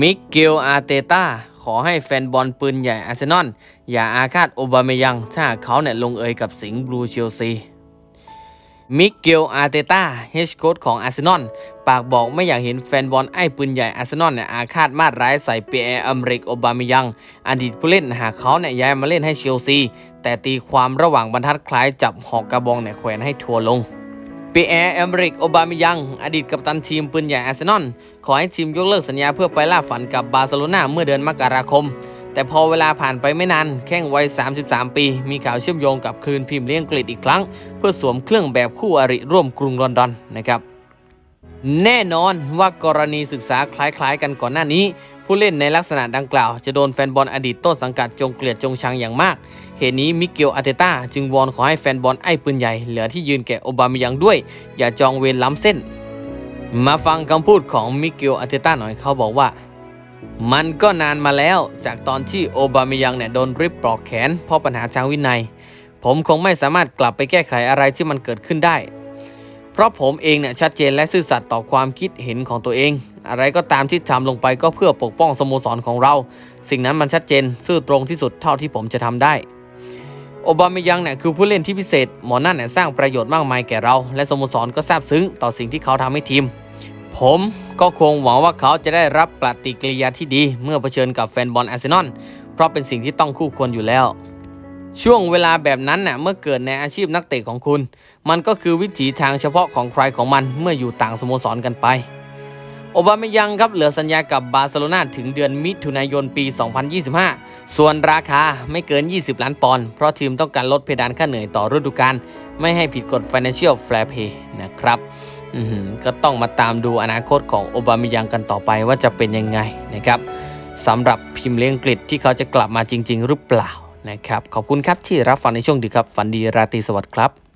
มิเกลอาร์เตตาขอให้แฟนบอลปืนใหญ่อาร์เซนอลอย่าอาฆาตโอบาเมยัง ถ้าเขาเนี่ยลงเอยกับสิงห์บลูเชลซีมิเกลอาร์เตตาเฮดโค้ชของอาร์เซนอลปากบอกไม่อยากเห็นแฟนบอลไอ้ปืนใหญ่อาร์เซนอลเนี่ยอาฆาตมาดร้ายใส่เปียร์อเมริกโอบาเมยัง อดีตผู้เล่นหากเขาเนี่ยย้ายมาเล่นให้เชลซี แต่ตีความระหว่างบรรทัดคล้ายจับหอกกระบองเนี่ยแขวนให้ทัวลง ปีแอร์เอมริกโอบามิยัง อดีตกัปตันทีมปืนใหญ่อาร์เซนอลขอให้ทีมยกเลิกสัญญาเพื่อไปล่าฝันกับบาร์เซโลนาเมื่อเดือนมกราคม แต่พอเวลาผ่านไปไม่นาน แข้งวัย 33 ปี มีข่าวเชื่อมโยงกับคลืนพิมพ์เลี้ยงกฤษอีกครั้ง เพื่อสวมเครื่องแบบคู่อริร่วมกรุงลอนดอนนะครับ แน่นอนว่ากรณีศึกษาคล้ายๆ กันก่อนหน้านี้ ผู้เล่นในลักษณะดังกล่าว จะโดนแฟนบอลอดีตต้นสังกัดจงเกลียดจงชังอย่างมาก เหตุนี้มิเกลอาเตต้าจึงวอนขอให้แฟนบอลไอ้ปืนใหญ่เหลือที่ยืนแก่โอบามิยังด้วย อย่าจองเวรล้ำเส้น มาฟังคำพูดของมิเกลอาเตต้าหน่อยเขาบอกว่า มันก็นานมาแล้วจากตอนที่โอบามิยังเนี่ยโดนริบปลอกแขนเพราะปัญหาทางวินัย ผมคงไม่สามารถกลับไปแก้ไขอะไรที่มันเกิดขึ้นได้ เพราะผมเองเนี่ยชัดเจนและซื่อสัตย์ต่อความคิดเห็นของตัวเอง อะไรก็ตามที่ทำลงไปก็เพื่อปกป้องสโมสรของเรา สิ่งนั้นมันชัดเจนซื่อตรงที่สุดเท่าที่ผมจะทำได้โอบามิยังเนี่ยคือผู้เล่นที่พิเศษ หมอนั่นเนี่ยสร้างประโยชน์มากมายแก่เรา และสโมสรก็ซาบซึ้งต่อสิ่งที่เขาทำให้ทีม ผมก็คงหวังว่าเขาจะได้รับปฏิกิริยาที่ดี เมื่อเผชิญกับแฟนบอลอาร์เซนอลเพราะเป็นสิ่งที่ต้องคู่ควรอยู่แล้ว ช่วงเวลาแบบนั้นน่ะเมื่อเกิดในอาชีพนักเตะของคุณ มันก็คือวิถีทางเฉพาะของใครของมันเมื่ออยู่ต่างสโมสรกันไป โอบาเมยังครับเหลือสัญญากับบาร์เซโลนาถึงเดือนมิถุนายนปี 2025 ส่วนราคาไม่เกิน 20 ล้านปอนด์เพราะทีมต้องการลดเพดานค่าเหนื่อยต่อฤดูกาลไม่ให้ผิดกฎ Financial Fair Play นะครับอือหือก็ต้องมาตามดูอนาคตของโอบาเมยังกันต่อไปว่าจะเป็นยังไงนะครับสำหรับพิมพ์เลี้ยงกฤษที่เขาจะกลับมาจริง ๆ หรือเปล่า นะครับ ขอบคุณครับที่รับฟังในช่วงดึกครับ ฝันดีราตรีสวัสดิ์ครับ